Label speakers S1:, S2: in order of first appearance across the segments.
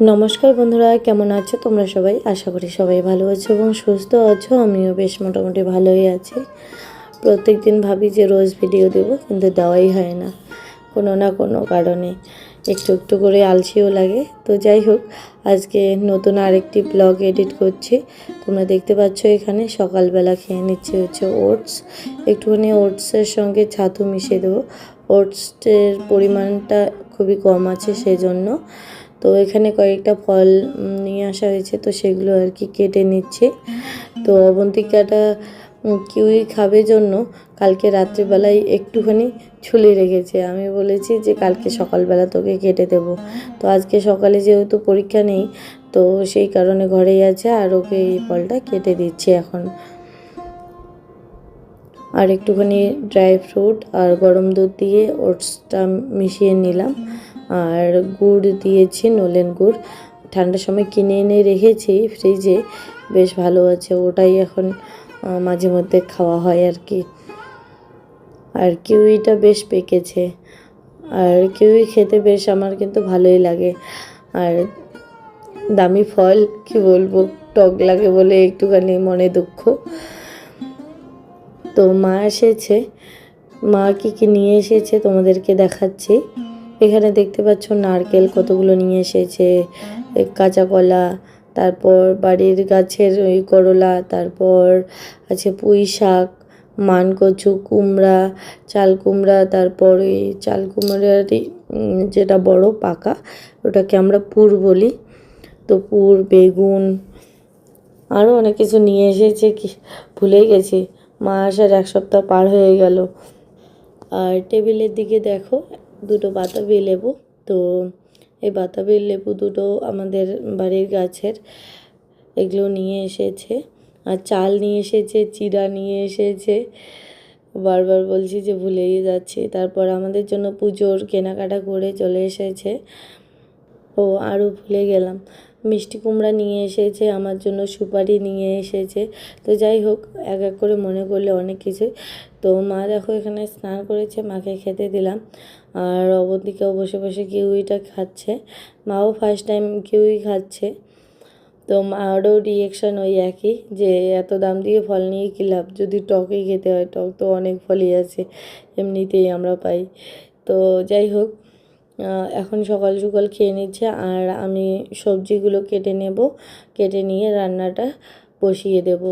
S1: নমস্কার বন্ধুরা, কেমন আছো তোমরা সবাই? আশা করি সবাই ভালো আছো এবং সুস্থ আছো, আমিও বেশ মোটামুটি ভালোই আছি। প্রত্যেক দিন ভাবি যে রোজ ভিডিও দেব, কিন্তু দেওয়াই হয় না, কোনো না কোনো কারণে। একটু একটু করে আলসিও লাগে। তো যাই হোক, আজকে নতুন আরেকটি ব্লগ এডিট করছি। তোমরা দেখতে পাচ্ছ এখানে সকালবেলা খেয়ে নিচ্ছে হচ্ছে ওটস একটুখানি ওটসের সঙ্গে ছাতু মিশিয়ে দেবো। ওটসের পরিমাণটা খুবই কম আছে সেই জন্য তো এখানে কয়েকটা ফল নিয়ে আসা হয়েছে, তো সেগুলো আর কি কেটে নিচ্ছে। তো অবন্তিকাটা কিউই খাবে জন্য কালকে রাত্রিবেলায় একটুখানি ছুলে রেখেছে। আমি বলেছি যে কালকে সকালবেলা তোকে কেটে দেবো। তো আজকে সকালে যেহেতু পরীক্ষা নেই, তো সেই কারণে ঘরেই আছে আর ওকে এই ফলটা কেটে দিচ্ছি এখন। আর একটুখানি ড্রাই ফ্রুট আর গরম দুধ দিয়ে ওটসটা মিশিয়ে নিলাম। আর গুড় দিয়েছি, নলেন গুড়। ঠান্ডার সময় কিনে এনে রেখেছি ফ্রিজে বেশ ভালো আছে, ওটাই এখন মাঝে মধ্যে খাওয়া হয় আর কি। আর কিউইটা বেশ পেকেছে। আর কিউই খেতে বেশ আমার কিন্তু ভালোই লাগে। আর দামি ফল, কি বলব, টক লাগে বলে একটুখানি মনে দুঃখ। তো মা এসেছে। মা কি কি নিয়ে এসেছে তোমাদেরকে দেখাচ্ছি। এখানে দেখতে পাচ্ছ নারকেল কতগুলো নিয়ে এসেছে কাঁচা কলা, তারপর বাড়ির গাছের ওই করলা, তারপর আছে পুঁই শাক মান কচু কুমড়া, চাল কুমড়া, তারপর ওই চাল কুমড়ারই যেটা বড় পাকা, ওটাকে আমরা পুর বলি। তো পুর, বেগুন আরও অনেক কিছু নিয়ে এসেছে কি, ভুলেই গেছি। মা আসার এক সপ্তাহ পার হয়ে গেল। আর টেবিলের দিকে দেখো দুটো বাতাবি লেবু। তো এই বাতাবি লেবু দুটো আমাদের বাড়ির গাছের, এগুলো নিয়ে এসেছে। আর চাল নিয়ে এসেছে, চিড়া নিয়ে এসেছে। বারবার বলছি যে ভুলেই যাচ্ছি। তারপর আমাদের জন্য পুজোর কেনাকাটা করে চলে এসেছে। ও আরও ভুলে গেলাম। মিষ্টি কুমড়া নিয়ে এসেছে, আমার জন্য সুপারি নিয়ে এসেছে। তো যাই হোক, এক এক করে মনে করলে অনেক কিছু তো মা দেখো এখানে স্নান করেছে, মাকে খেতে দিলাম। আর অবন্তিকাও বসে বসে কিউইটা খাচ্ছে। মাও ফার্স্ট টাইম কিউই খাচ্ছে। তো মারও রিয়েকশন ওই একই যে এত দাম দিয়ে ফল নিয়ে কী লাভ? যদি টকই খেতে হয়, টক তো অনেক ফলই আছে, এমনিতেই আমরা পাই। তো যাই হোক এখন সকাল সকাল খেয়ে নিচ্ছে আর আমি সবজিগুলো কেটে নেব, কেটে নিয়ে রান্নাটা বসিয়ে দেব।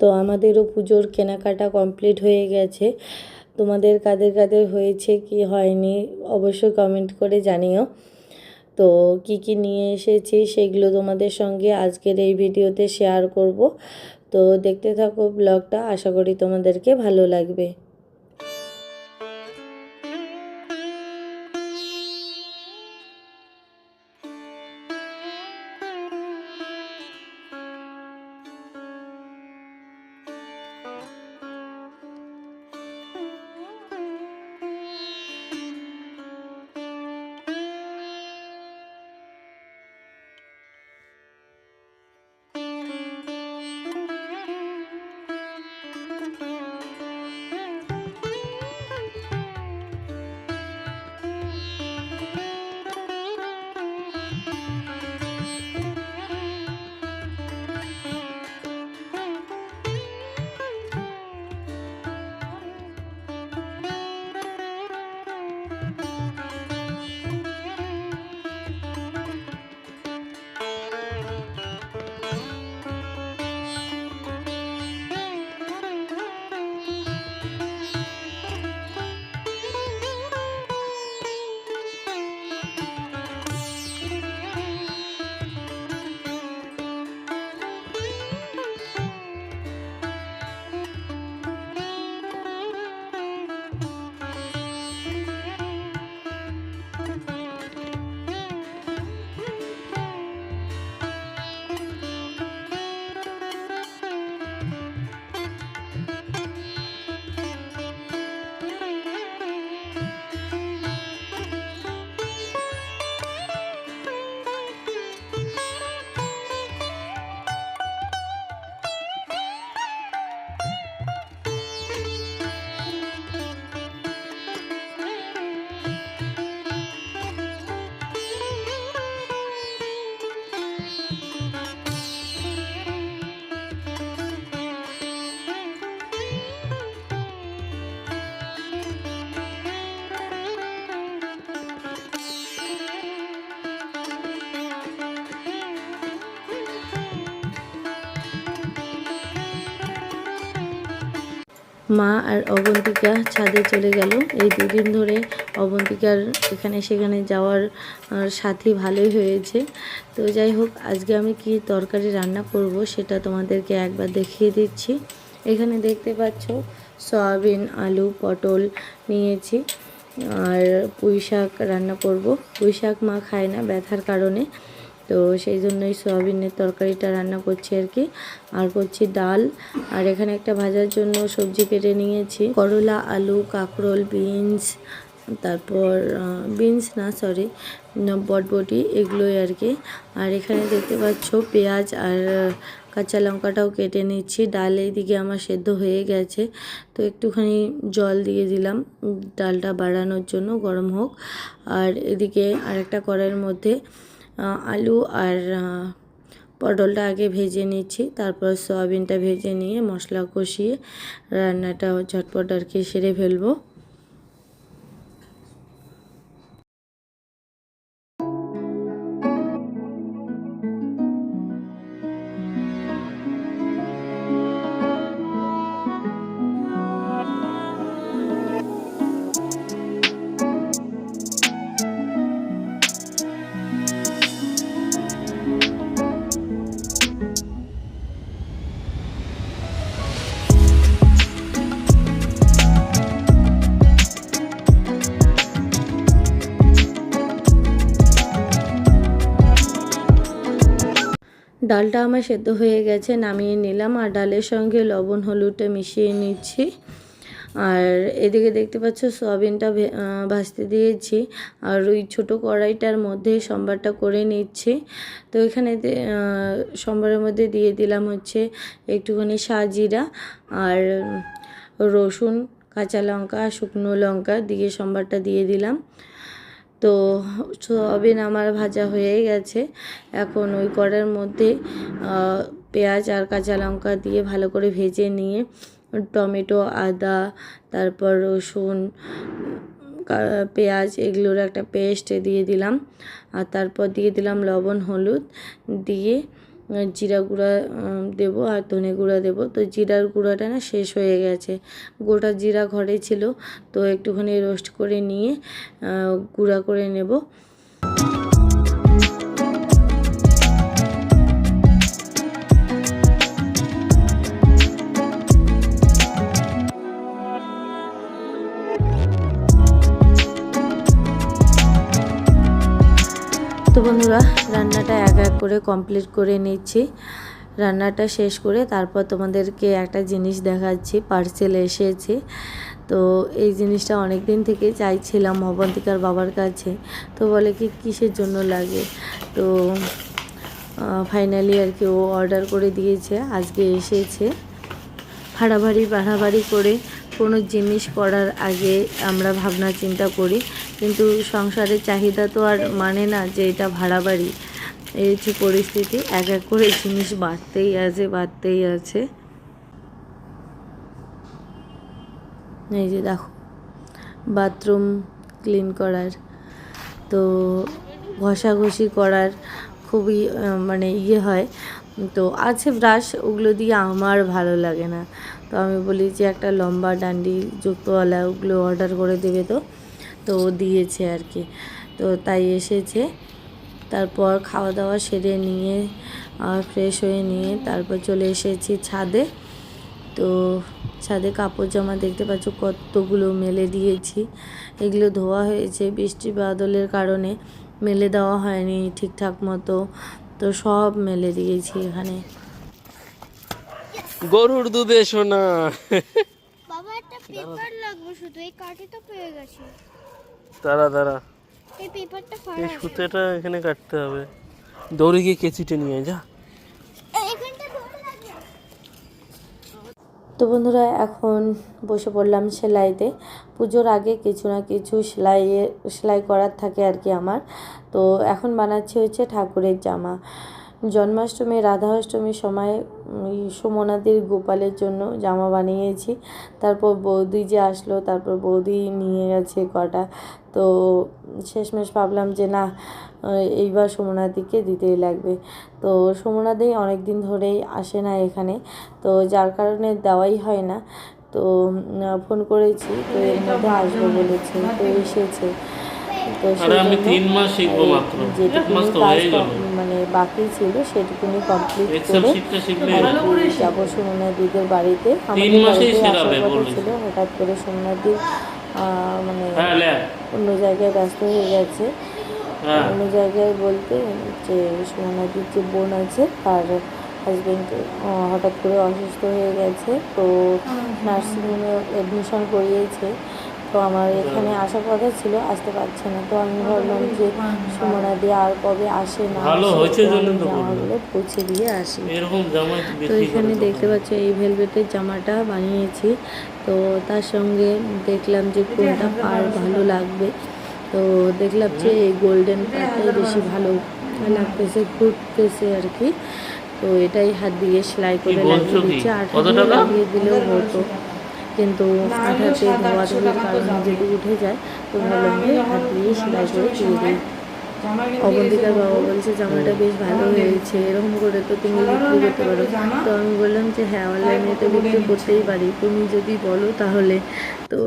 S1: তো আমাদেরও পুজোর কেনাকাটা কমপ্লিট হয়ে গেছে। তোমাদের কাদের কাদের হয়েছে, কি হয়নি অবশ্যই কমেন্ট করে জানিও। তো কি কি নিয়ে এসেছি সেগুলো তোমাদের সঙ্গে আজকের এই ভিডিওতে শেয়ার করব। তো দেখতে থাকো ব্লগটা আশা করি তোমাদেরকে ভালো লাগবে। মা আর অবন্তিকা ছাদে চলে গেল। এই দুদিন ধরে অবন্তিকার এখানে সেখানে যাওয়ার সাথী ভালোই হয়েছে। তো যাই হোক, আজকে আমি কি তরকারি রান্না করব সেটা তোমাদেরকে একবার দেখিয়ে দিচ্ছি। এখানে দেখতে পাচ্ছ, সয়াবিন, আলু, পটল নিয়েছি আর পুঁই শাক রান্না করব। পুঁই শাক মা খায় না ব্যথার কারণে। তো সেই জন্যই সয়াবিনের তরকারিটা রান্না করছি আর কি। আর করছি ডাল। আর এখানে একটা ভাজার জন্য সবজি কেটে নিয়েছি। করলা, আলু, কাঁকরোল, বিনস, তারপর বিনস না সরি বটবটি, এগুলোই আর কি। আর এখানে দেখতে পাচ্ছ পেঁয়াজ আর কাঁচা লঙ্কাটাও কেটে নিচ্ছি। ডাল এইদিকে আমার সেদ্ধ হয়ে গেছে। তো একটুখানি জল দিয়ে দিলাম ডালটা বাড়ানোর জন্য, গরম হোক। আর এদিকে আরেকটা কড়াইয়ের মধ্যে আলু আর পটলটা আগে ভেজে নিচ্ছি, তারপর সয়াবিনটা ভেজে নিয়ে মশলা কষিয়ে রান্নাটা ঝটপট আর কি সেরে ফেলব। ডালটা আমার সেদ্ধ হয়ে গেছে, নামিয়ে নিলাম আর ডালের সঙ্গে লবণ, হলুদটা মিশিয়ে নিচ্ছি। আর এদিকে দেখতে পাচ্ছ সয়াবিনটা ভাজতে দিয়েছি আর ওই ছোটো কড়াইটার মধ্যে সম্বারটা করে নিচ্ছি। তো এখানে সম্বারের মধ্যে দিয়ে দিলাম হচ্ছে একটুখানি সাজিরা আর রসুন, কাঁচা লঙ্কা, শুকনো লঙ্কা দিয়ে সম্বারটা দিয়ে দিলাম। তো সোয়াবিন আমার ভাজা হয়ে গেছে। এখন ওই কড়ের মধ্যে পেঁয়াজ আর কাঁচা লঙ্কা দিয়ে ভালো করে ভেজে নিয়ে, টমেটো, আদা, তারপর রসুন পেঁয়াজ এগুলোর একটা পেস্ট দিয়ে দিলাম। আর তারপর দিয়ে দিলাম লবণ, হলুদ দিয়ে জিরা গুঁড়া দেবো আর ধনে গুঁড়া দেবো। তো জিরার গুঁড়াটা না শেষ হয়ে গেছে। গোটা জিরা ঘরে ছিল। তো একটুখানি রোস্ট করে নিয়ে গুঁড়া করে নেব। বন্ধুরা, রান্নাটা এক এক করে কমপ্লিট করে নিচ্ছি। রান্নাটা শেষ করে তারপর তোমাদেরকে একটা জিনিস দেখাচ্ছি পার্সেল এসেছে। তো এই জিনিসটা অনেক দিন থেকে চাইছিলাম অবন্তিকার বাবার কাছে। তো বলে কি কিসের জন্য লাগে? তো ফাইনালি আর কি ও অর্ডার করে দিয়েছে, আজকে এসেছে। ভাড়াভাড়ি বাড়াবাড়ি করে কোনো জিনিস করার আগে আমরা ভাবনা চিন্তা করি। কিন্তু সংসারের চাহিদা তো আর মানে না যে এটা ভাড়া বাড়ি। এই হচ্ছে পরিস্থিতি। এক এক করে জিনিস বাড়তেই আছে বাড়তেই আছে। এই যে দেখো, বাথরুম ক্লিন করার, তো ঘষাঘষি করার খুবই মানে ইয়ে হয়। তো আছে ব্রাশ, ওগুলো দিয়ে আমার ভালো লাগে না। তো আমি বলি যে একটা লম্বা ডান্ডি যুক্তওয়ালা, ওগুলো অর্ডার করে দেবে তো। তো দিয়েছে আর কি। তো তাই এসেছে। তারপর খাওয়া দাওয়া সেরে নিয়ে ফ্রেশ হয়ে নিয়ে তারপর চলে এসেছি ছাদে। তো ছাদে কাপড় জামা দেখতে পাচ্ছ কতগুলো মেলে দিয়েছি। এগুলো ধোয়া হয়েছে বৃষ্টি বাদলের কারণে মেলে দেওয়া হয়নি ঠিকঠাক মতো। তো সব মেলে দিয়েছি এখানে।
S2: গরুর দুধে সোনা।
S3: বাবা একটা পেপার লাগবে শুধু এই কাঠে তো পেয়ে গেছে।
S2: তারা তারা
S3: এই পেপারটা
S2: এই সুতেটা এখানে কাটতে হবে। দৌড়ে গিয়ে কেচিটে নিয়ে যা।
S1: তো বন্ধুরা এখন বসে পড়লাম সেলাইতে। পুজোর আগে কিছু না কিছু সেলাইয়ে সেলাই করার থাকে আর কি আমার। তো এখন বানাচ্ছি হচ্ছে ঠাকুরের জামা। জন্মাষ্টমী রাধা অষ্টমীর সময় ওই সোমনাথের গোপালের জন্য জামা বানিয়েছি। তারপর বৌদি যে আসলো তারপর বৌদি নিয়ে গেছে কটা তো শেষমেশ ভাবলাম যে না এইবার সোমনাথিকে দিতেই লাগবে। তো সোমনাথই অনেক দিন ধরেই আসে না এখানে। তো যার কারণে দেওয়াই হয় না। তো ফোন করেছি তো এর মধ্যে আসব বলেছে তো এসেছে। তো যেটুকুনি কাজ
S2: গেল।
S1: মানে বাকি ছিল সেটুকুনি কমপ্লিট করে যাব সোমনাথ দিদির বাড়িতে আমাদের
S2: মাসেই
S1: বাড়িতে আসার কথা
S2: বলেছে।
S1: ছিল হঠাৎ করে সোমনাথ দিদি মানে
S2: হ্যাঁ
S1: অন্য জায়গায় ব্যস্ত হয়ে গেছে।
S2: হ্যাঁ।
S1: অন্য জায়গায় বলতে যে সোমনাথির যে বোন আছে তার হাজবেন্ড হঠাৎ করে অসুস্থ হয়ে গেছে। তো নার্সিংহোমে অ্যাডমিশন করিয়েছে। তো আমার এখানে আসার কথা ছিল আসতে পারছে না। তো আমি ভাবলাম যে সুমনা দিয়ে আর কবে আসে না
S2: ভালো হয়েছে জন্য তো বলল।
S1: জামাগুলো পৌঁছে দিয়ে আসি। তো এখানে দেখতে পাচ্ছ এই ভেলভেটের জামাটা বানিয়েছি। তো তার সঙ্গে দেখলাম যে কোনটা পার ভালো লাগবে। তো দেখলাম যে এই গোল্ডেন পারটাই বেশি ভালো লাগতেছে ঘুরতেছে আর কি। তো এটাই হাত দিয়ে সেলাই করে লাগিয়ে? দিচ্ছি। আঠা দিয়ে লাগিয়ে দিলেও হতো। কিন্তু আঠাতে ধোয়া ধুলির কারণে যদি উঠে যায় তো ভাবলাম যে হাত দিয়ে সেলাই করে দিয়ে দিই। অবন্তিকার বাবা বলছে জামাটা বেশ ভালো হয়েছে এরকম করে তো তুমি বিক্রি করতে পারো। তো আমি বললাম যে হ্যাঁ অনলাইনে তো বিক্রি করতেই পারি তুমি যদি বলো তাহলে। তো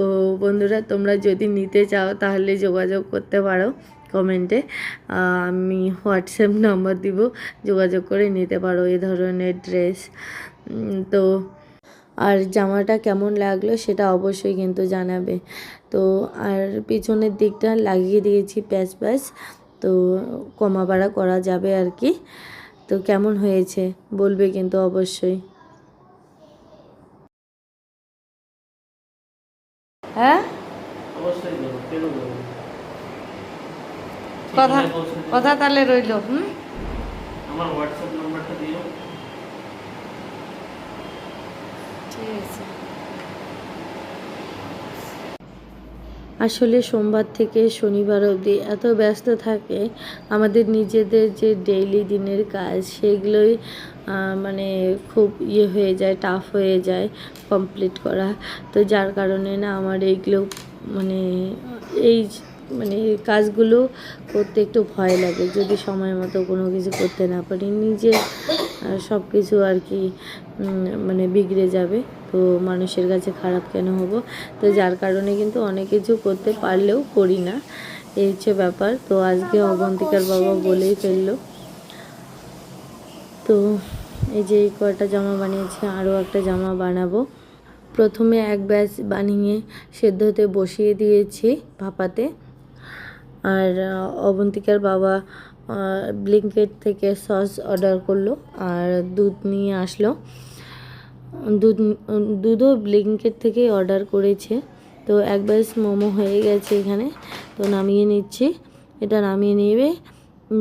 S1: বন্ধুরা তোমরা যদি নিতে চাও তাহলে যোগাযোগ করতে পারো কমেন্টে। আমি হোয়াটসঅ্যাপ নাম্বার দিব যোগাযোগ করে নিতে পারো এ ধরনের ড্রেস। তো আর জামাটা কেমন লাগল সেটা অবশ্যই কিন্তু জানাবে। তো আর পিছনের দিকটা লাগিয়ে দিয়েছি প্যাচ প্যাচ তো কমা বাড়া করা যাবে আর কি। তো কেমন হয়েছে বলবে কিন্তু অবশ্যই। হ্যাঁ? কথা। কথা তাহলে রইল হুম?
S2: আমার হোয়াটসঅ্যাপ
S1: আসলে সোমবার থেকে শনিবার অবধি এত ব্যস্ত থাকে, আমাদের নিজেদের যে ডেইলি দিনের কাজ সেগুলোই মানে খুব ইয়ে হয়ে যায় টাফ হয়ে যায় কমপ্লিট করা। তো যার কারণে না আমার এইগুলো মানে এই মানে কাজগুলো করতে একটু ভয় লাগে, যদি সময় মতো কোনো কিছু করতে না পারি, নিজে সব কিছু আর কি মানে বিগড়ে যাবে, তো মানুষের কাছে খারাপ কেন হব? তো যার কারণে কিন্তু অনেক কিছু করতে পারলেও করি না, এই হচ্ছে ব্যাপার। তো আজকে অবন্তিকার বাবা বলেই ফেলল। তো এই যে এই কয়টা জামা বানিয়েছি, আরও একটা জামা বানাবো। প্রথমে এক ব্যাচ বানিয়ে সেদ্ধতে বসিয়ে দিয়েছি ভাপাতে। আর অবন্তিকার বাবা ব্লিঙ্কেট থেকে সস অর্ডার করল আর দুধ নিয়ে আসলো। দুধ, দুধও ব্লিঙ্কেট থেকেই অর্ডার করেছে। তো এক ব্যাচ মোমো হয়ে গেছে এখানে। তো নামিয়ে নিচ্ছি। এটা নামিয়ে নেবে,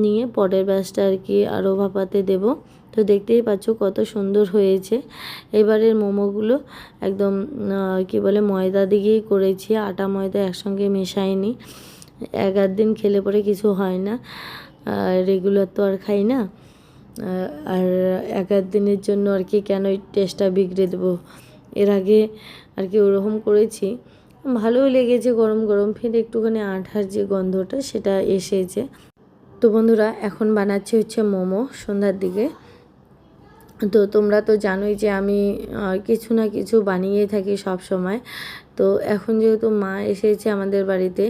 S1: নিয়ে পরের ব্যাসটা আর কি আরও ভাপাতে দেব। তো দেখতেই পাচ্ছ কত সুন্দর হয়েছে। এবারের মোমোগুলো একদম কি বলে ময়দা দিয়েই করেছি। আটা ময়দা একসঙ্গে মেশাইনি। এক আধ দিন খেলে পরে কিছু হয় না রেগুলার তো আর খাই না, আর এক আধ দিনের জন্য আর কি কেন ওই টেস্টটা বিগড়ে দেবো? এর আগে আর কি ওরকম করেছি। ভালোই লেগেছে গরম গরম, ফের একটুখানি আঠার যে গন্ধটা সেটা এসেছে। তো বন্ধুরা, এখন বানাচ্ছি হচ্ছে মোমো সন্ধ্যার দিকে। তো তোমরা তো জানোই যে আমি কিছু না কিছু বানিয়ে থাকি সব সময় তো এখন যেহেতু মা এসেছে আমাদের বাড়িতে,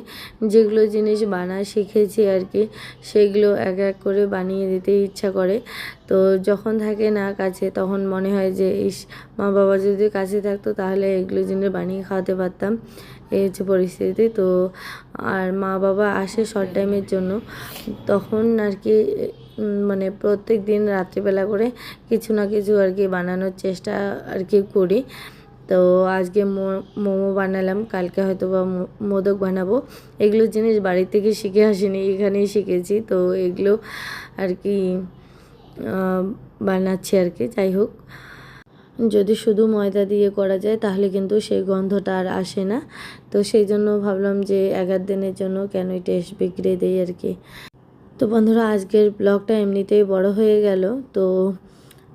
S1: যেগুলো জিনিস বানা শিখেছি আর কি, সেগুলো এক এক করে বানিয়ে দিতে ইচ্ছা করে। তো যখন থাকে না কাছে, তখন মনে হয় যে, ইস, মা বাবা যদি কাছে থাকতো তাহলে এগুলো জিনিস বানিয়ে খাওয়াতে পারতাম। এই হচ্ছে পরিস্থিতি। তো আর মা বাবা আসে শর্ট টাইমের জন্য। তখন আর কি মানে প্রত্যেক দিন রাত্রিবেলা করে কিছু না কিছু আর কি বানানোর চেষ্টা আর কি করি। তো আজকে মোমো বানালাম, কালকে হয়তো বা মোদক বানাবো। এগুলো জিনিস বাড়ি থেকে শিখে আসিনি, এখানেই শিখেছি। তো এগুলো আর কি বানাচ্ছি আর কি, যাই হোক। যদি শুধু ময়দা দিয়ে করা যায়, তাহলে কিন্তু সেই গন্ধটা আর আসে না। তো সেই জন্য ভাবলাম যে আধ দিনের জন্য কেন টেস্ট বিগড়ে দেই আর কি। তো বন্ধুরা, আজকের ব্লগটা এমনিতেই বড় হয়ে গেল। তো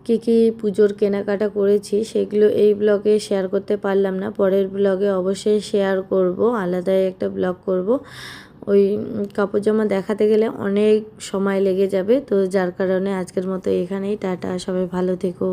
S1: কী কী পুজোর কেনাকাটা করেছি সেগুলো এই ব্লগে শেয়ার করতে পারলাম না। পরের ব্লগে অবশ্যই শেয়ার করব, আলাদাই একটা ব্লগ করব। ওই কাপড় জামা দেখাতে গেলে অনেক সময় লেগে যাবে, তো যার কারণে আজকের মতো এখানেই, টাটা, সবাই ভালো থেকো।